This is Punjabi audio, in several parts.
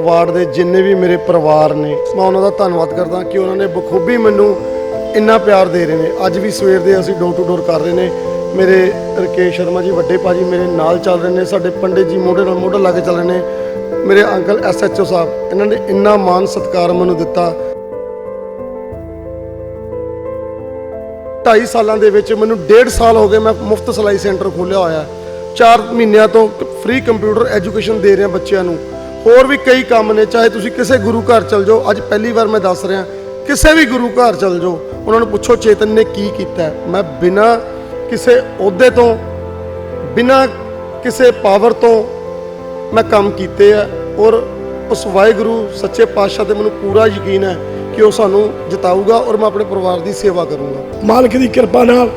ਵਾਰਡ ਦੇ ਜਿੰਨੇ ਵੀ ਮੇਰੇ ਪਰਿਵਾਰ ਨੇ, ਮੈਂ ਉਹਨਾਂ ਦਾ ਧੰਨਵਾਦ ਕਰਦਾ ਕਿ ਉਹਨਾਂ ਨੇ ਬਖੂਬੀ ਮੈਨੂੰ ਇੰਨਾ ਪਿਆਰ ਦੇ ਰਹੇ ਨੇ। ਅੱਜ ਵੀ ਸਵੇਰ ਦੇ ਅਸੀਂ ਡੋਰ ਟੂ ਡੋਰ ਕਰ ਰਹੇ ਨੇ। ਮੇਰੇ ਰਕੇਸ਼ ਸ਼ਰਮਾ ਜੀ, ਵੱਡੇ ਭਾਜੀ ਮੇਰੇ ਨਾਲ ਚੱਲ ਰਹੇ ਨੇ, ਸਾਡੇ ਪੰਡਿਤ ਜੀ ਮੋਢੇ ਨਾਲ ਮੋਢਾ ਲਾ ਕੇ ਚੱਲ ਰਹੇ ਨੇ। ਮੇਰੇ ਅੰਕਲ ਐਸਐਚਓ ਸਾਹਿਬ, ਇਹਨਾਂ ਨੇ ਇੰਨਾ ਮਾਨ ਸਤਿਕਾਰ ਮੈਨੂੰ ਦਿੱਤਾ। 2.5 ਸਾਲਾਂ ਦੇ ਵਿੱਚ ਮੈਨੂੰ 1.5 ਸਾਲ ਹੋ ਗਏ ਮੈਂ ਮੁਫਤ ਸਿਲਾਈ ਸੈਂਟਰ ਖੋਲ੍ਹਿਆ ਹੋਇਆ ਹੈ। 4 ਮਹੀਨਿਆਂ ਤੋਂ ਫ੍ਰੀ ਕੰਪਿਊਟਰ ਐਜੂਕੇਸ਼ਨ ਦੇ ਰਿਹਾ ਬੱਚਿਆਂ ਨੂੰ। ਹੋਰ ਵੀ ਕਈ ਕੰਮ ਨੇ, ਚਾਹੇ ਤੁਸੀਂ ਕਿਸੇ ਗੁਰੂ ਘਰ ਚਲ ਜਾਓ, ਅੱਜ ਪਹਿਲੀ ਵਾਰ ਮੈਂ ਦੱਸ ਰਿਹਾ, ਕਿਸੇ ਵੀ ਗੁਰੂ ਘਰ ਚਲ ਜਾਓ, ਉਹਨਾਂ ਨੂੰ ਪੁੱਛੋ ਚੇਤਨ ਨੇ ਕੀ ਕੀਤਾ ਮੈਂ ਬਿਨਾਂ ਕਿਸੇ ਅਹੁਦੇ ਤੋਂ, ਬਿਨਾਂ ਕਿਸੇ ਪਾਵਰ ਤੋਂ ਮੈਂ ਕੰਮ ਕੀਤੇ ਆ ਔਰ ਉਸ ਵਾਹਿਗੁਰੂ, ਸੱਚੇ ਪਾਤਸ਼ਾਹ ਤੇ ਮੈਨੂੰ ਪੂਰਾ ਯਕੀਨ ਹੈ ਕਿ ਉਹ ਸਾਨੂੰ ਜਿਤਾਊਗਾ ਔਰ ਮੈਂ ਆਪਣੇ ਪਰਿਵਾਰ ਦੀ ਸੇਵਾ ਕਰੂੰਗਾ? ਮਾਲਕ ਦੀ ਕਿਰਪਾ ਨਾਲ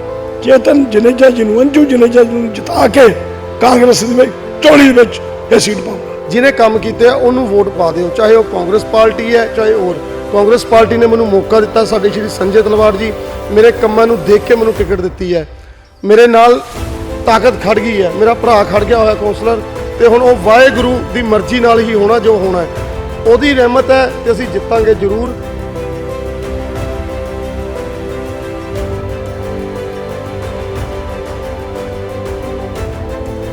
ਚੇਤਨ ਜਨੇਜਾ ਜੀ ਨੂੰ ਅੰਜੂ ਜਨੇਜਾ ਜੀ ਨੂੰ ਜਿਤਾ ਕੇ ਕਾਂਗਰਸ ਦੇ ਵਿੱਚ ਦੇ ਵਿੱਚ ਇਹ ਸੀਟ ਪਾਉਂਗਾ ਜਿਹਨੇ ਕੰਮ ਕੀਤੇ ਆ ਉਹਨੂੰ ਵੋਟ ਪਾ ਦਿਓ ਚਾਹੇ ਉਹ ਕਾਂਗਰਸ ਪਾਰਟੀ ਹੈ ਚਾਹੇ ਹੋਰ। ਕਾਂਗਰਸ ਪਾਰਟੀ ਨੇ ਮੈਨੂੰ ਮੌਕਾ ਦਿੱਤਾ ਸਾਡੇ ਸ਼੍ਰੀ ਸੰਜੇ ਤਲਵਾਰ ਜੀ ਮੇਰੇ ਕੰਮਾਂ ਨੂੰ ਦੇਖ ਕੇ ਮੈਨੂੰ ਟਿਕਟ ਦਿੱਤੀ ਹੈ। ਮੇਰੇ ਨਾਲ ਤਾਕਤ ਖੜ ਗਈ ਹੈ ਮੇਰਾ ਭਰਾ ਖੜ ਗਿਆ ਹੋਇਆ ਕੌਂਸਲਰ ਤੇ ਹੁਣ ਉਹ ਵਾਹਿਗੁਰੂ ਦੀ ਮਰਜ਼ੀ ਨਾਲ ਹੀ ਹੋਣਾ ਜੋ ਹੋਣਾ ਹੈ। ਉਹਦੀ ਰਹਿਮਤ ਹੈ ਤੇ ਅਸੀਂ ਜਿੱਤਾਂਗੇ ਜ਼ਰੂਰ।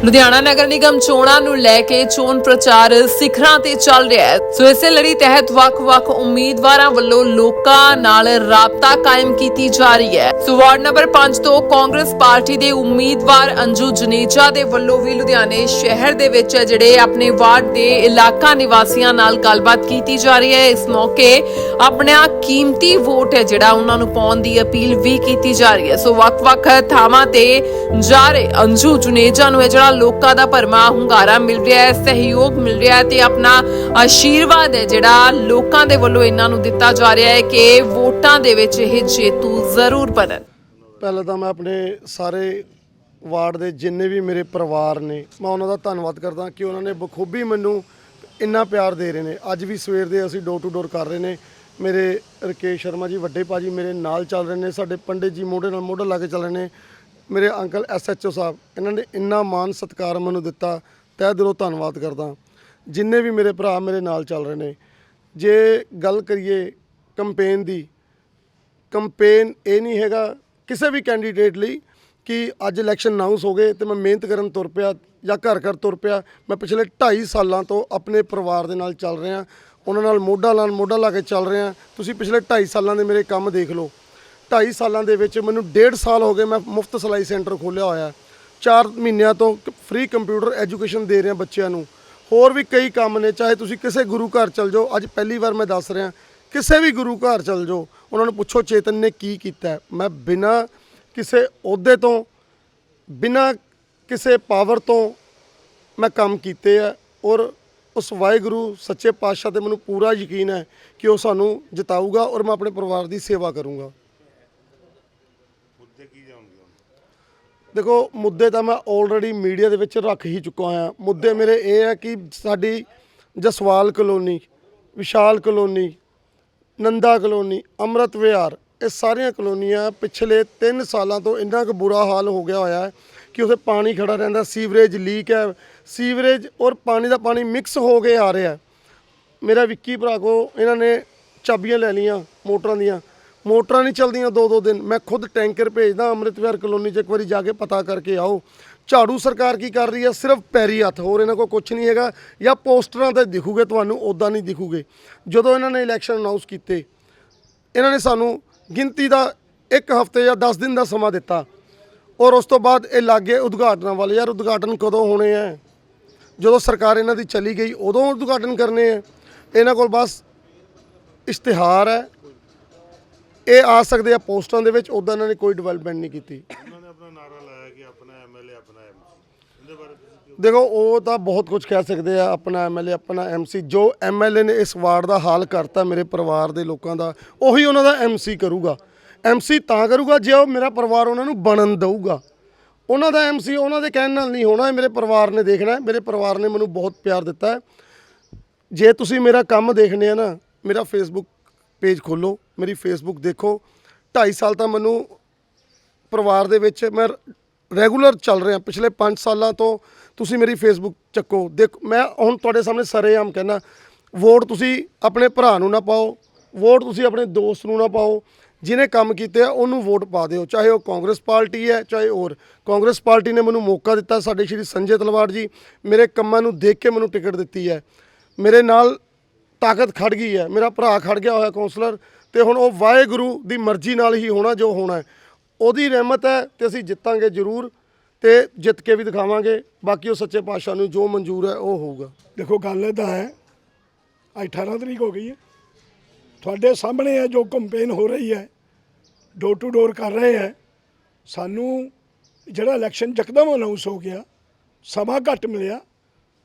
ਲੁਧਿਆਣਾ ਨਗਰ ਨਿਗਮ ਚੋਣਾਂ ਨੂੰ ਲੈ ਕੇ ਚੋਣ ਪ੍ਰਚਾਰ ਸਿਖਰਾਂ ਤੇ ਚੱਲ ਰਿਹਾ ਹੈ। ਸੋ ਇਸੇ ਲੜੀ ਤਹਿਤ ਵੱਖ-ਵੱਖ ਉਮੀਦਵਾਰਾਂ ਵੱਲੋਂ ਲੋਕਾਂ ਨਾਲ ਰਾਬਤਾ ਕਾਇਮ ਕੀਤੀ ਜਾ ਰਹੀ ਹੈ। ਸੋ ਵਾਰਡ ਨੰਬਰ 5 ਤੋਂ ਕਾਂਗਰਸ ਪਾਰਟੀ ਦੇ ਉਮੀਦਵਾਰ ਅੰਜੂ ਜਨੇਜਾ ਦੇ ਵੱਲੋਂ ਵੀ ਲੁਧਿਆਣੇ ਸ਼ਹਿਰ ਦੇ ਵਿੱਚ ਜਿਹੜੇ ਆਪਣੇ ਵਾਰਡ ਦੇ ਇਲਾਕਾ ਨਿਵਾਸੀਆਂ ਨਾਲ ਗੱਲਬਾਤ ਕੀਤੀ ਜਾ ਰਹੀ ਹੈ। ਇਸ ਮੌਕੇ ਆਪਣਾ ਕੀਮਤੀ ਵੋਟ ਹੈ ਜਿਹੜਾ ਉਹਨਾਂ ਨੂੰ ਪਾਉਣ ਦੀ ਅਪੀਲ ਵੀ ਕੀਤੀ ਜਾ ਰਹੀ ਹੈ। ਸੋ ਵੱਖ-ਵੱਖ ਥਾਵਾਂ ਤੇ ਜਾ ਰਹੇ ਅੰਜੂ ਜੁਨੇਜਾ ਨੂੰ ਇਹ ਜਿਹੜਾ ਲੋਕਾਂ ਦਾ ਭਰਮਾ ਹੁੰਗਾਰਾ ਮਿਲ ਰਿਹਾ ਹੈ, ਸਹਿਯੋਗ ਮਿਲ ਰਿਹਾ ਹੈ ਤੇ ਆਪਣਾ ਆਸ਼ੀਰਵਾਦ ਹੈ ਜਿਹੜਾ ਲੋਕਾਂ ਦੇ ਵੱਲੋਂ ਇਹਨਾਂ ਨੂੰ ਦਿੱਤਾ ਜਾ ਰਿਹਾ ਹੈ ਕਿ ਵੋਟਾਂ ਦੇ ਵਿੱਚ ਇਹ ਜੇਤੂ ਜ਼ਰੂਰ ਬਣਨ। ਪਹਿਲਾਂ ਤਾਂ ਮੈਂ ਆਪਣੇ ਸਾਰੇ ਵਾਰਡ ਦੇ ਜਿੰਨੇ ਵੀ ਮੇਰੇ ਪਰਿਵਾਰ ਨੇ, ਮੈਂ ਉਹਨਾਂ ਦਾ ਧੰਨਵਾਦ ਕਰਦਾ ਕਿ ਉਹਨਾਂ ਨੇ ਬਖੂਬੀ ਮੈਨੂੰ ਇੰਨਾ ਪਿਆਰ ਦੇ ਰਹੇ ਨੇ। ਅੱਜ ਵੀ ਸਵੇਰ ਦੇ ਅਸੀਂ ਡੋਰ ਟੂ ਡੋਰ ਕਰ ਰਹੇ ਨੇ। ਮੇਰੇ ਰਕੇਸ਼ ਸ਼ਰਮਾ ਜੀ, ਵੱਡੇ ਭਾਜੀ ਮੇਰੇ ਨਾਲ ਚੱਲ ਰਹੇ ਨੇ, ਸਾਡੇ ਪੰਡਿਤ ਜੀ ਮੋਢੇ ਨਾਲ ਮੋਢਾ ਲਾ ਕੇ ਚੱਲ ਰਹੇ ਨੇ। ਮੇਰੇ ਅੰਕਲ ਐਸਐਚਓ ਸਾਹਿਬ, ਇਹਨਾਂ ਨੇ ਇੰਨਾ ਮਾਨ ਸਤਿਕਾਰ ਮੈਨੂੰ ਦਿੱਤਾ, ਤਹਿ ਦਿਲੋਂ ਧੰਨਵਾਦ ਕਰਦਾ। ਜਿੰਨੇ ਵੀ ਮੇਰੇ ਭਰਾ ਮੇਰੇ ਨਾਲ ਚੱਲ ਰਹੇ ਨੇ, ਜੇ ਗੱਲ ਕਰੀਏ ਕੰਪੇਨ ਦੀ ਕੰਪੇਨ ਇਹ ਨਹੀਂ ਹੈਗਾ ਕਿਸੇ ਵੀ ਕੈਂਡੀਡੇਟ ਲਈ ਕਿ ਅੱਜ ਇਲੈਕਸ਼ਨ ਅਨਾਉਂਸ ਹੋ ਗਏ ਤੇ ਮੈਂ ਮਿਹਨਤ ਕਰਨ ਤੁਰ ਪਿਆ ਜਾਂ ਘਰ ਘਰ ਤੁਰ ਪਿਆ, ਮੈਂ ਪਿਛਲੇ 2.5 ਸਾਲਾਂ ਤੋਂ ਆਪਣੇ ਪਰਿਵਾਰ ਦੇ ਨਾਲ ਚੱਲ ਰਿਹਾ, ਉਹਨਾਂ ਨਾਲ ਮੋਢਾ ਨਾਲ ਮੋਢਾ ਲਾ ਕੇ ਚੱਲ ਰਿਹਾ। ਤੁਸੀਂ ਪਿਛਲੇ 2.5 ਸਾਲਾਂ ਦੇ ਮੇਰੇ ਕੰਮ ਦੇਖ ਲਓ। 2.5 ਸਾਲਾਂ ਦੇ ਵਿੱਚ ਮੈਨੂੰ 1.5 ਸਾਲ ਹੋ ਗਏ ਮੈਂ ਮੁਫਤ ਸਿਲਾਈ ਸੈਂਟਰ ਖੋਲ੍ਹਿਆ ਹੋਇਆ। 4 ਮਹੀਨਿਆਂ ਤੋਂ ਫ੍ਰੀ ਕੰਪਿਊਟਰ ਐਜੂਕੇਸ਼ਨ ਦੇ ਰਿਹਾ ਬੱਚਿਆਂ ਨੂੰ। ਹੋਰ ਵੀ ਕਈ ਕੰਮ ਨੇ, ਚਾਹੇ ਤੁਸੀਂ ਕਿਸੇ ਗੁਰੂ ਘਰ ਚਲ ਜਾਓ, ਅੱਜ ਪਹਿਲੀ ਵਾਰ ਮੈਂ ਦੱਸ ਰਿਹਾ, ਕਿਸੇ ਵੀ ਗੁਰੂ ਘਰ ਚਲ ਜਾਓ, ਉਹਨਾਂ ਨੂੰ ਪੁੱਛੋ ਚੇਤਨ ਨੇ ਕੀ ਕੀਤਾ ਮੈਂ ਬਿਨਾਂ ਕਿਸੇ ਅਹੁਦੇ ਤੋਂ, ਬਿਨਾਂ ਕਿਸੇ ਪਾਵਰ ਤੋਂ ਮੈਂ ਕੰਮ ਕੀਤੇ ਆ ਔਰ ਉਸ ਵਾਹਿਗੁਰੂ, ਸੱਚੇ ਪਾਤਸ਼ਾਹ ਤੇ ਮੈਨੂੰ ਪੂਰਾ ਯਕੀਨ ਹੈ ਕਿ ਉਹ ਸਾਨੂੰ ਜਿਤਾਊਗਾ ਔਰ ਮੈਂ ਆਪਣੇ ਪਰਿਵਾਰ ਦੀ ਸੇਵਾ ਕਰੂੰਗਾ। ਦੇਖੋ, ਮੁੱਦੇ ਤਾਂ ਮੈਂ ਆਲਰੇਡੀ ਮੀਡੀਆ ਦੇ ਵਿੱਚ ਰੱਖ ਹੀ ਚੁੱਕਾ ਹਾਂ ਮੁੱਦੇ ਮੇਰੇ ਇਹ ਹੈ ਕਿ ਸਾਡੀ Jaswal colony, Vishal colony, Nanda colony, Amrit Vihar, ਇਹ ਸਾਰੀਆਂ ਕਲੋਨੀਆਂ ਪਿਛਲੇ 3 ਸਾਲਾਂ ਤੋਂ ਇੰਨਾ ਕੁ ਬੁਰਾ ਹਾਲ ਹੋ ਗਿਆ ਹੋਇਆ ਹੈ ਕਿ ਉੱਥੇ ਪਾਣੀ ਖੜਾ ਰਹਿੰਦਾ, ਸੀਵਰੇਜ ਲੀਕ ਹੈ। ਸੀਵਰੇਜ ਔਰ ਪਾਣੀ ਦਾ ਪਾਣੀ ਮਿਕਸ ਹੋ ਕੇ ਆ ਰਿਹਾ ਮੇਰਾ ਵਿੱਕੀ ਭਰਾ ਕੋ ਇਹਨਾਂ ਨੇ ਚਾਬੀਆਂ ਲੈ ਲਈਆਂ ਮੋਟਰਾਂ ਦੀਆਂ। ਮੋਟਰਾਂ ਨਹੀਂ ਚਲਦੀਆਂ ਦੋ ਦੋ ਦਿਨ। ਮੈਂ ਖੁਦ ਟੈਂਕਰ ਭੇਜਦਾ ਅੰਮ੍ਰਿਤ ਕਲੋਨੀ 'ਚ ਇੱਕ ਵਾਰੀ ਜਾ ਕੇ ਪਤਾ ਕਰਕੇ ਆਓ। ਝਾੜੂ ਸਰਕਾਰ ਕੀ ਕਰ ਰਹੀ ਹੈ? ਸਿਰਫ ਪੈਰੀ ਹੱਥ, ਹੋਰ ਇਹਨਾਂ ਕੋਲ ਕੁਝ ਨਹੀਂ ਹੈਗਾ। ਜਾਂ ਪੋਸਟਰਾਂ ਤੇ ਦਿਖੂਗੇ ਤੁਹਾਨੂੰ ਉਦਾਂ ਨਹੀਂ ਦਿਖੂਗੇ। ਜਦੋਂ ਇਹਨਾਂ ਨੇ ਇਲੈਕਸ਼ਨ ਅਨਾਉਂਸ ਕੀਤੇ, ਇਹਨਾਂ ਨੇ ਸਾਨੂੰ ਗਿਣਤੀ ਦਾ ਇੱਕ ਹਫ਼ਤੇ ਜਾਂ 10 ਦਿਨ ਦਾ ਸਮਾਂ ਦਿੱਤਾ। ਔਰ ਉਸ ਤੋਂ ਬਾਅਦ ਇਹ ਲਾਗੇ ਉਦਘਾਟਨਾਂ ਵਾਲੇ, ਯਾਰ ਉਦਘਾਟਨ ਕਦੋਂ ਹੋਣੇ ਆ? ਜਦੋਂ ਸਰਕਾਰ ਇਹਨਾਂ ਦੀ ਚਲੀ ਗਈ, ਉਦੋਂ ਉਦਘਾਟਨ ਕਰਨੇ ਆ। ਇਹਨਾਂ ਕੋਲ ਬਸ ਇਸ਼ਤਿਹਾਰ ਹੈ। ਇਹ ਆ ਸਕਦੇ ਆ ਪੋਸਟਾਂ ਦੇ ਵਿੱਚ ਉਦਾਂ ਇਹਨਾਂ ਨੇ ਕੋਈ ਡਿਵੈਲਪਮੈਂਟ ਨਹੀਂ ਕੀਤੀ। ਉਹਨਾਂ ਨੇ ਆਪਣਾ ਨਾਰਾ ਲਾਇਆ ਕਿ ਆਪਣਾ ਐਮਐਲਏ ਆਪਣਾ ਐਮਸੀ ਇਹਦੇ ਬਾਰੇ ਤੁਸੀਂ ਕੀ ਦੇਖੋ ਉਹ ਤਾਂ ਬਹੁਤ ਕੁਝ ਕਹਿ ਸਕਦੇ ਆ ਆਪਣਾ ਐਮਐਲਏ ਆਪਣਾ ਐਮਸੀ ਜੋ ਐਮਐਲਏ ਨੇ ਇਸ ਵਾਰਡ ਦਾ ਹਾਲ ਕਰਤਾ ਮੇਰੇ ਪਰਿਵਾਰ ਦੇ ਲੋਕਾਂ ਦਾ ਉਹੀ ਉਹਨਾਂ ਦਾ ਐਮਸੀ ਕਰੂਗਾ। ਐਮਸੀ ਤਾਂ ਕਰੂਗਾ ਜੇ ਉਹ ਮੇਰਾ ਪਰਿਵਾਰ ਉਹਨਾਂ ਨੂੰ ਬਣਨ ਦਊਗਾ। ਉਹਨਾਂ ਦਾ ਐਮਸੀ ਉਹਨਾਂ ਦੇ ਕਹਿਣ ਨਾਲ ਨਹੀਂ ਹੋਣਾ ਮੇਰੇ ਪਰਿਵਾਰ ਨੇ ਦੇਖਣਾ ਮੇਰੇ ਪਰਿਵਾਰ ਨੇ ਮੈਨੂੰ ਬਹੁਤ ਪਿਆਰ ਦਿੱਤਾ ਹੈ। ਜੇ ਤੁਸੀਂ ਮੇਰਾ ਕੰਮ ਦੇਖਣੇ ਆ ਨਾ ਮੇਰਾ ਫੇਸਬੁੱਕ ਪੇਜ ਖੋਲੋ, ਮੇਰੀ ਫੇਸਬੁੱਕ ਦੇਖੋ। 2.5 ਸਾਲ ਤਾਂ ਮੈਨੂੰ ਪਰਿਵਾਰ ਦੇ ਵਿੱਚ ਮੈਂ ਰੈਗੂਲਰ ਚੱਲ ਰਿਹਾ, ਪਿਛਲੇ 5 ਸਾਲਾਂ ਤੋਂ ਤੁਸੀਂ ਮੇਰੀ ਫੇਸਬੁੱਕ ਚੱਕੋ। ਦੇਖ, ਮੈਂ ਹੁਣ ਤੁਹਾਡੇ ਸਾਹਮਣੇ ਸਰੇਆਮ ਕਹਿੰਦਾ ਵੋਟ ਤੁਸੀਂ ਆਪਣੇ ਭਰਾ ਨੂੰ ਨਾ ਪਾਓ, ਵੋਟ ਤੁਸੀਂ ਆਪਣੇ ਦੋਸਤ ਨੂੰ ਨਾ ਪਾਓ, ਜਿਹਨੇ ਕੰਮ ਕੀਤੇ ਆ, ਉਹਨੂੰ ਵੋਟ ਪਾ ਦਿਓ, ਚਾਹੇ ਉਹ ਕਾਂਗਰਸ ਪਾਰਟੀ ਹੈ, ਚਾਹੇ ਹੋਰ। ਕਾਂਗਰਸ ਪਾਰਟੀ ਨੇ ਮੈਨੂੰ ਮੌਕਾ ਦਿੱਤਾ, ਸਾਡੇ ਸ਼੍ਰੀ ਸੰਜੇ ਤਲਵਾੜ ਜੀ, ਮੇਰੇ ਕੰਮਾਂ ਨੂੰ ਦੇਖ ਕੇ ਮੈਨੂੰ ਟਿਕਟ ਦਿੱਤੀ ਹੈ। ਮੇਰੇ ਨਾਲ ਤਾਕਤ ਖੜ ਗਈ ਹੈ। ਮੇਰਾ ਭਰਾ ਖੜ ਗਿਆ ਹੋਇਆ ਕਾਉਂਸਲਰ ਤੇ ਹੁਣ ਉਹ ਵਾਹਿਗੁਰੂ ਦੀ ਮਰਜ਼ੀ ਨਾਲ ਹੀ ਹੋਣਾ ਜੋ ਹੋਣਾ ਹੈ। ਉਹਦੀ ਰਹਿਮਤ ਹੈ ਤੇ ਅਸੀਂ ਜਿੱਤਾਂਗੇ ਜ਼ਰੂਰ ਤੇ ਜਿੱਤ ਕੇ ਵੀ ਦਿਖਾਵਾਂਗੇ। ਬਾਕੀ ਉਹ ਸੱਚੇ ਪਾਤਸ਼ਾਹ ਨੂੰ ਜੋ ਮਨਜ਼ੂਰ ਹੈ ਉਹ ਹੋਊਗਾ। ਦੇਖੋ, ਗੱਲ ਇਦਾਂ ਹੈ, ਅੱਜ 18 ਤਰੀਕ ਹੋ ਗਈ ਹੈ। ਤੁਹਾਡੇ ਸਾਹਮਣੇ ਹੈ ਜੋ ਕੰਪੇਨ ਹੋ ਰਹੀ ਹੈ ਡੋਰ ਟੂ ਡੋਰ ਕਰ ਰਹੇ ਹੈ। ਸਾਨੂੰ ਜਿਹੜਾ ਇਲੈਕਸ਼ਨ ਯਕਦਮ ਅਨਾਉਂਸ ਹੋ ਗਿਆ, ਸਮਾਂ ਘੱਟ ਮਿਲਿਆ,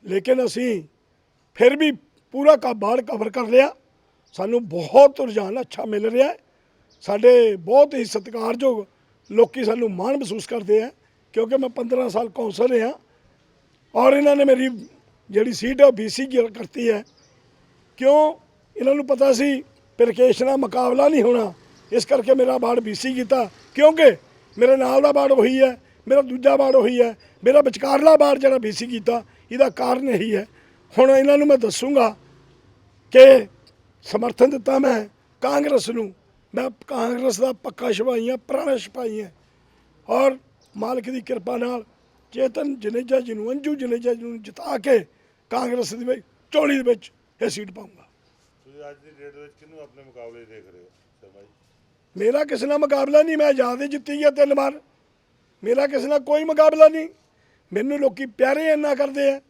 ਲੇਕਿਨ ਅਸੀਂ ਫਿਰ ਵੀ ਪੂਰਾ ਕਾ ਬਾਹਰ ਕਵਰ ਕਰ ਲਿਆ। ਸਾਨੂੰ ਬਹੁਤ ਰੁਝਾਨ ਅੱਛਾ ਮਿਲ ਰਿਹਾ ਹੈ। ਸਾਡੇ ਬਹੁਤ ਹੀ ਸਤਿਕਾਰਯੋਗ ਲੋਕੀ ਸਾਨੂੰ ਮਾਣ ਮਹਿਸੂਸ ਕਰਦੇ ਆ ਕਿਉਂਕਿ ਮੈਂ 15 ਸਾਲ ਕੌਂਸਲ ਰਿਹਾ। ਔਰ ਇਹਨਾਂ ਨੇ ਮੇਰੀ ਜਿਹੜੀ ਸੀਟ ਹੈ ਉਹ ਬੀਸੀ ਕਰਤੀ ਹੈ। ਕਿਉਂ? ਇਹਨਾਂ ਨੂੰ ਪਤਾ ਸੀ ਪ੍ਰਕੇਸ਼ ਨਾਲ ਮੁਕਾਬਲਾ ਨਹੀਂ ਹੋਣਾ। ਇਸ ਕਰਕੇ ਮੇਰਾ ਬਾੜ ਬੀਸੀ ਕੀਤਾ। ਕਿਉਂਕਿ ਮੇਰੇ ਨਾਲ ਦਾ ਬਾੜ ਉਹੀ ਹੈ, ਮੇਰਾ ਦੂਜਾ ਬਾੜ ਉਹੀ ਹੈ। ਮੇਰਾ ਵਿਚਕਾਰਲਾ ਬਾੜ ਜਿਹੜਾ ਬੀਸੀ ਕੀਤਾ, ਇਹਦਾ ਕਾਰਨ ਇਹੀ ਹੈ। ਹੁਣ ਇਹਨਾਂ ਨੂੰ ਮੈਂ ਦੱਸੂਗਾ ਕਿ ਸਮਰਥਨ ਦਿੱਤਾ ਮੈਂ ਕਾਂਗਰਸ ਨੂੰ। ਮੈਂ ਕਾਂਗਰਸ ਦਾ ਪੱਕਾ ਸਿਪਾਹੀ ਹਾਂ ਪੁਰਾਣਾ ਸਿਪਾਹੀ ਹਾਂ। ਔਰ ਮਾਲਕ ਦੀ ਕਿਰਪਾ ਨਾਲ ਚੇਤਨ ਜਨੇਜਾ ਜੀ ਨੂੰ ਅੰਜੂ ਜਨੇਜਾ ਜੀ ਨੂੰ ਜਿਤਾ ਕੇ ਕਾਂਗਰਸ ਦੀ ਵਿੱਚ ਚੋਲੀ ਦੇ ਵਿੱਚ ਇਹ ਸੀਟ ਪਾਉਂਗਾ ਤੁਸੀਂ ਅੱਜ ਦੀ ਡੇਟ ਵਿੱਚ ਕਿਹਨੂੰ ਆਪਣੇ ਮੁਕਾਬਲੇ ਦੇਖ ਰਹੇ ਹੋ ਸ਼ਰਮਾ ਜੀ ਮੇਰਾ ਕਿਸੇ ਨਾਲ ਮੁਕਾਬਲਾ ਨਹੀਂ ਮੈਂ ਆਜ਼ਾਦ ਹੀ ਜਿੱਤੀ ਗਿਆ ਤਿੰਨ ਵਾਰ। ਮੇਰਾ ਕਿਸੇ ਨਾਲ ਕੋਈ ਮੁਕਾਬਲਾ ਨਹੀਂ। ਮੈਨੂੰ ਲੋਕੀ ਪਿਆਰੇ ਇੰਨਾ ਕਰਦੇ ਆ।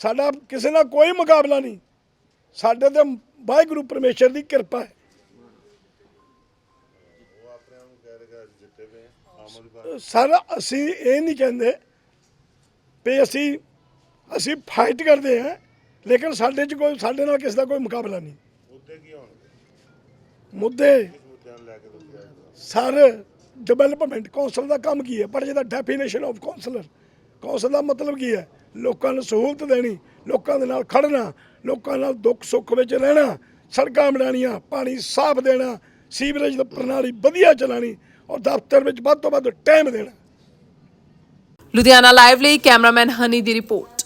ਸਾਡਾ ਕਿਸੇ ਨਾਲ ਕੋਈ ਮੁਕਾਬਲਾ ਨਹੀਂ। ਸਾਡੇ ਤੇ ਵਾਹਿਗੁਰੂ ਪਰਮੇਸ਼ਰ ਦੀ ਕਿਰਪਾ ਹੈ। ਸਰ ਅਸੀਂ ਇਹ ਨਹੀਂ ਕਹਿੰਦੇ ਵੀ ਅਸੀਂ ਅਸੀਂ ਫਾਈਟ ਕਰਦੇ ਹਾਂ ਲੇਕਿਨ ਸਾਡੇ 'ਚ ਕੋਈ ਸਾਡੇ ਨਾਲ ਕਿਸੇ ਦਾ ਕੋਈ ਮੁਕਾਬਲਾ ਨਹੀਂ। ਮੁੱਦੇ ਕੀ ਹੋਣਗੇ? ਸਰ ਡਿਵੈਲਪਮੈਂਟ ਕੌਂਸਲ ਦਾ ਕੰਮ ਕੀ ਹੈ? ਪਰ ਜਿਹਦਾ ਡੈਫੀਨੇਸ਼ਨ ਆਫ ਕਾਉਂਸਲਰ ਕੌਂਸਲ ਦਾ ਮਤਲਬ ਕੀ ਹੈ? ਲੋਕਾਂ ਨੂੰ ਸਹੂਲਤ ਦੇਣੀ, ਲੋਕਾਂ ਦੇ ਨਾਲ ਖੜਨਾ ਲੋਕਾਂ ਨਾਲ ਦੁੱਖ ਸੁੱਖ ਵਿੱਚ ਰਹਿਣਾ, ਸੜਕਾਂ ਬਣਾਉਣੀਆਂ, ਪਾਣੀ ਸਾਫ਼ ਦੇਣਾ, ਸੀਵਰੇਜ ਦੀ ਪ੍ਰਣਾਲੀ ਵਧੀਆ ਚਲਾਣੀ ਔਰ ਦਫ਼ਤਰ ਵਿੱਚ ਵੱਧ ਤੋਂ ਵੱਧ ਟਾਈਮ ਦੇਣਾ। ਲੁਧਿਆਣਾ ਲਾਈਵ ਲਈ ਕੈਮਰਾਮੈਨ ਹਨੀ ਦੀ ਰਿਪੋਰਟ।